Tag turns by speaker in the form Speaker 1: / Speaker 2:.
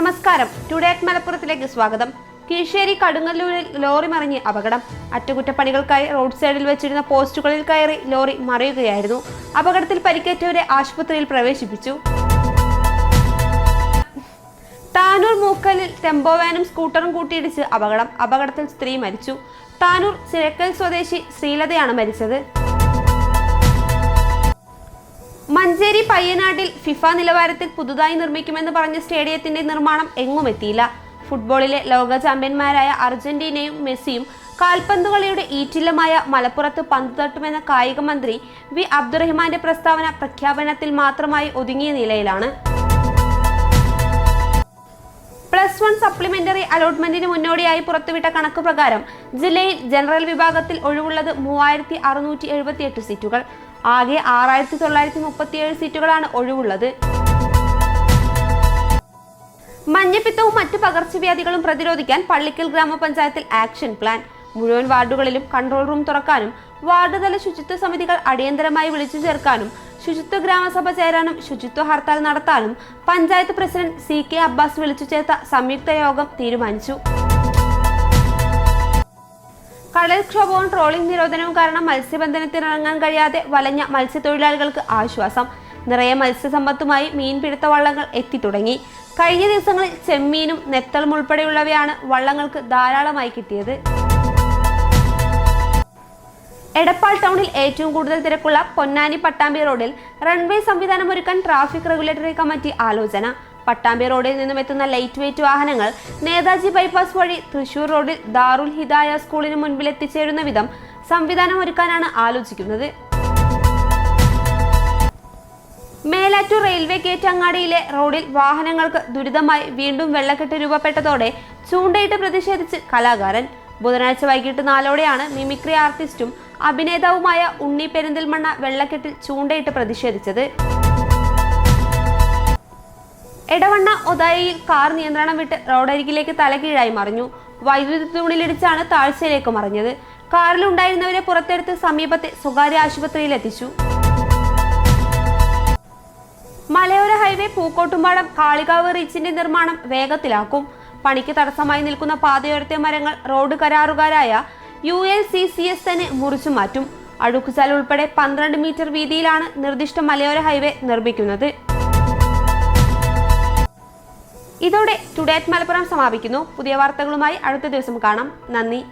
Speaker 1: വാർത്തയിലേക്ക് സ്വാഗതം. കീഴ്ശേരി കടുങ്ങല്ലൂരിൽ ലോറി മറിഞ്ഞ് അപകടം. അറ്റകുറ്റപ്പണികൾക്കായി റോഡ് സൈഡിൽ വെച്ചിരുന്ന പോസ്റ്റുകളിൽ കയറി ലോറി മറിയുകയായിരുന്നു. അപകടത്തിൽ പരിക്കേറ്റവരെ ആശുപത്രിയിൽ പ്രവേശിപ്പിച്ചു. താനൂർ മൂക്കലിൽ ടെമ്പോ വാനും സ്കൂട്ടറും കൂട്ടിയിടിച്ച് അപകടം. അപകടത്തിൽ സ്ത്രീ മരിച്ചു. താനൂർ ചിരക്കൽ സ്വദേശി ശ്രീലതയാണ് മരിച്ചത്. മഞ്ചേരി പയ്യനാട്ടിൽ ഫിഫ നിലവാരത്തിൽ പുതുതായി നിർമ്മിക്കുമെന്ന് പറഞ്ഞ സ്റ്റേഡിയത്തിന്റെ നിർമ്മാണം എങ്ങും എത്തിയില്ല. ഫുട്ബോളിലെ ലോക ചാമ്പ്യന്മാരായ അർജന്റീനയും മെസ്സിയും കാൽപന്തുകളിയുടെ ഈറ്റില്ലമായ മലപ്പുറത്ത് പന്തു തട്ടുമെന്ന കായിക മന്ത്രി വി അബ്ദുറഹ്മാന്റെ പ്രസ്താവന പ്രഖ്യാപനത്തിൽ മാത്രമായി ഒതുങ്ങിയ നിലയിലാണ്. പ്ലസ് വൺ സപ്ലിമെന്ററി അലോട്ട്മെന്റിന് മുന്നോടിയായി പുറത്തുവിട്ട കണക്ക് പ്രകാരം ജില്ലയിൽ ജനറൽ വിഭാഗത്തിൽ ഒഴിവുള്ളത് മൂവായിരത്തി സീറ്റുകൾ. ആകെ ആറായിരത്തി തൊള്ളായിരത്തി മുപ്പത്തിയേഴ് സീറ്റുകളാണ് ഒഴിവുള്ളത്. മഞ്ഞപ്പിത്തവും മറ്റ് പകർച്ചവ്യാധികളും പ്രതിരോധിക്കാൻ പള്ളിക്കൽ ഗ്രാമപഞ്ചായത്തിൽ ആക്ഷൻ പ്ലാൻ. മുഴുവൻ വാർഡുകളിലും കൺട്രോൾ റൂം തുറക്കാനും വാർഡുതല ശുചിത്വ സമിതികൾ അടിയന്തരമായി വിളിച്ചു ചേർക്കാനും ശുചിത്വ ഗ്രാമസഭ ചേരാനും ശുചിത്വ ഹർത്താൽ നടത്താനും panchayat president C K Abbas വിളിച്ചു ചേർത്ത സംയുക്ത യോഗം തീരുമാനിച്ചു. കടൽക്ഷോഭവും ട്രോളിംഗ് നിരോധനവും കാരണം മത്സ്യബന്ധനത്തിനിറങ്ങാൻ കഴിയാതെ വലഞ്ഞ മത്സ്യത്തൊഴിലാളികൾക്ക് ആശ്വാസം. നിറയെ മത്സ്യസമ്പത്തുമായി മീൻപിടുത്ത വള്ളങ്ങൾ എത്തിത്തുടങ്ങി കഴിഞ്ഞ ദിവസങ്ങളിൽ ചെമ്മീനും നെത്തളും ഉൾപ്പെടെയുള്ളവയാണ് വള്ളങ്ങൾക്ക് ധാരാളമായി കിട്ടിയത്. എടപ്പാൾ ടൗണിൽ ഏറ്റവും കൂടുതൽ തിരക്കുള്ള പൊന്നാനി പട്ടാമ്പി റോഡിൽ റൺവേ സംവിധാനം ഒരുക്കാൻ ട്രാഫിക് റെഗുലേറ്ററി കമ്മിറ്റി ആലോചന. പട്ടാമ്പി റോഡിൽ നിന്നും എത്തുന്ന ലൈറ്റ് വെയിറ്റ് വാഹനങ്ങൾ നേതാജി ബൈപ്പാസ് വഴി തൃശൂർ റോഡിൽ ദാറുൽ ഹിദായ സ്കൂളിന് മുൻപിൽ എത്തിച്ചേരുന്ന വിധം സംവിധാനം ഒരുക്കാനാണ് ആലോചിക്കുന്നത്. മേലാറ്റൂർ റെയിൽവേ ഗേറ്റ് അങ്ങാടിയിലെ റോഡിൽ വാഹനങ്ങൾക്ക് ദുരിതമായി വീണ്ടും വെള്ളക്കെട്ട് രൂപപ്പെട്ടതോടെ ചൂണ്ടയിട്ട് പ്രതിഷേധിച്ച് കലാകാരൻ. ബുധനാഴ്ച വൈകിട്ട് നാലോടെയാണ് മിമിക്രി ആർട്ടിസ്റ്റും അഭിനേതാവുമായ ഉണ്ണി പെരിന്തൽമണ്ണ വെള്ളക്കെട്ടിൽ ചൂണ്ടയിട്ട് പ്രതിഷേധിച്ചത്. എടവണ്ണ ഒതായിയിൽ കാർ നിയന്ത്രണം വിട്ട് റോഡരികിലേക്ക് തലകീഴായി മറിഞ്ഞു. വൈദ്യുതി തൂണിലിടിച്ചാണ് താഴ്ചയിലേക്ക് മറിഞ്ഞത്. കാറിലുണ്ടായിരുന്നവരെ പുറത്തെടുത്ത് സമീപത്തെ സ്വകാര്യ ആശുപത്രിയിൽ എത്തിച്ചു. മലയോര ഹൈവേ പൂക്കോട്ടുംപാടം കാളികാവ് റീച്ചിന്റെ നിർമ്മാണം വേഗത്തിലാക്കും. പണിക്ക് തടസ്സമായി നിൽക്കുന്ന പാതയോരത്തെ മരങ്ങൾ road കരാറുകാരായ U L C C S തന്നെ മുറിച്ചു മാറ്റും. അഴുക്കുചാൽ ഉൾപ്പെടെ പന്ത്രണ്ട് മീറ്റർ വീതിയിലാണ് നിർദ്ദിഷ്ട മലയോര ഹൈവേ നിർമ്മിക്കുന്നത്. ഇതോടെ ടുഡേറ്റ് മലപ്പുറം സമാപിക്കുന്നു. പുതിയ വാർത്തകളുമായി അടുത്ത ദിവസം കാണാം. നന്ദി.